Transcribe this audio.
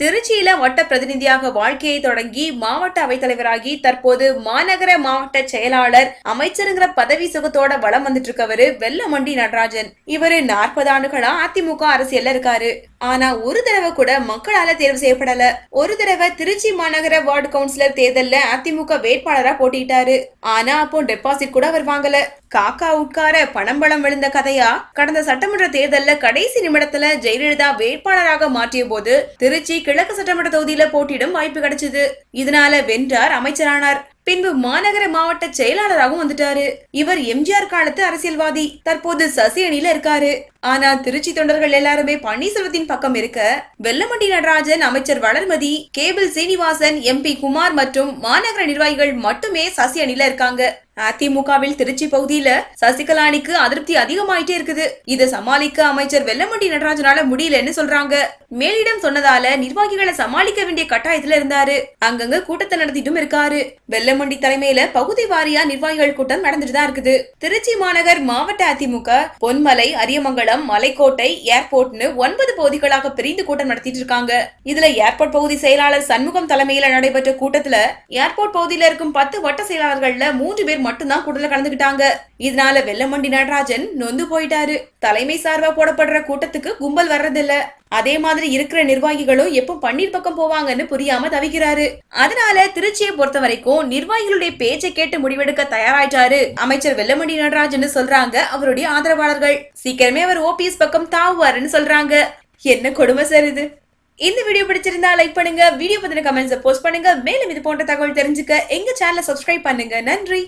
திருச்சியில வட்ட பிரதிநிதியாக வாழ்க்கையை தொடங்கி மாவட்ட அவைத்தலைவராகி தற்போது மாநகர மாவட்ட செயலாளர் அமைச்சருங்கிற பதவி சுகத்தோட வளம் வந்துட்டு இருக்கவரு வெள்ளமண்டி நடராஜன். இவரு நாற்பது ஆண்டுகளா அதிமுக அரசியல்ல இருக்காரு. ஆனா ஒரு தடவை கூட மக்களால தேர்வு செய்யப்படல. ஒரு தடவை திருச்சி மாநகர வார்டு கவுன்சிலர் தேர்தல்ல அதிமுக வேட்பாளரா போட்டிட்டாரு. ஆனா அப்போ டெபாசிட் கூட அவர் வாங்கல. காக்கா உட்கார பணம் பலம் விழுந்த கதையா? கடந்த சட்டமன்ற தேர்தல்ல கடைசி நிமிடத்துல ஜெயலலிதா வேட்பாளராக மாற்றிய போது திருச்சி கிழக்கு சட்டமன்ற தொகுதியில போட்டியிடும் வாய்ப்பு கிடைச்சது. இதனால வென்றார் அமைச்சரானார். பின்பு மாநகர மாவட்ட செயலாளராகவும் வந்துட்டாரு. இவர் எம்ஜிஆர் காலத்து அரசியல்வாதி. தற்போது சசி அணியில இருக்காரு. ஆனா திருச்சி தொண்டர்கள் எல்லாருமே பன்னீர்செல்வத்தின் பக்கம் இருக்க வெல்லமண்டி நடராஜன் அமைச்சர் வளர்மதி கேபிள் சீனிவாசன் எம்பி குமார் மற்றும் மாநகர நிர்வாகிகள் மட்டுமே சசி அணியில இருக்காங்க. அதிமுகவில் திருச்சி பகுதியில சசிகலா அணிக்கு அதிருப்தி அதிகமாயிட்டே இருக்குது. இதை சமாளிக்க அமைச்சர் வெல்லமண்டி நடராஜனால முடியலன்னு சொல்றாங்க. மேலிடம் சொன்னதால நிர்வாகிகளை சமாளிக்க வேண்டிய கட்டாயத்துல இருந்தாரு. அங்கங்க கூட்டத்தை நடத்திட்டும் இருக்காரு. வெல்லமண்டி தலைமையில பகுதி வாரியா நிர்வாகிகள் கூட்டம் நடந்துட்டு தான் இருக்குது. திருச்சி மாநகர் மாவட்ட அதிமுக பொன்மலை அரியமங்கலம் மலைக்கோட்டை ஏர்போர்ட்னு ஒன்பது பகுதிகளாக பிரிந்து கூட்டம் நடத்திட்டு இருக்காங்க. இதுல ஏர்போர்ட் பகுதி செயலாளர் சண்முகம் தலைமையில நடைபெற்ற கூட்டத்துல ஏர்போர்ட் பகுதியில இருக்கும் பத்து வட்ட செயலாளர்கள்ல மூன்று பேர் மட்டும்தான் கூட்டத்துல கலந்துக்கிட்டாங்க இதனால வெள்ளமண்டி நடராஜன் நொந்து போயிட்டாரு. தலைமை சார்பா போடப்படுற கூட்டத்துக்கு கும்பல் வர்றதில்ல. அதே மாதிரி இருக்கிற நிர்வாகிகளும் எப்போ பன்னீர் பக்கம் போவாங்கன்னு புரியாம தவிக்கிறாரு. அதனால திருச்சியை பொறுத்த வரைக்கும் நிர்வாகிகளுடைய பேச்சை கேட்டு முடிவெடுக்க தயாராயிட்டாரு. அமைச்சர் வெள்ளமண்டி நடராஜன் சொல்றாங்க அவருடைய ஆதரவாளர்கள். சீக்கிரமே அவர் ஓபிஎஸ் பக்கம் தாவுவாருன்னு சொல்றாங்க. என்ன கொடுமை சார் இது? இந்த வீடியோ பிடிச்சிருந்தா லைக் பண்ணுங்க. வீடியோ பத்தின கமெண்ட்ஸ் போஸ்ட் பண்ணுங்க. மேலும் இது போன்ற தகவல் தெரிஞ்சுக்க எங்க சேனலை சப்ஸ்கிரைப் பண்ணுங்க. நன்றி.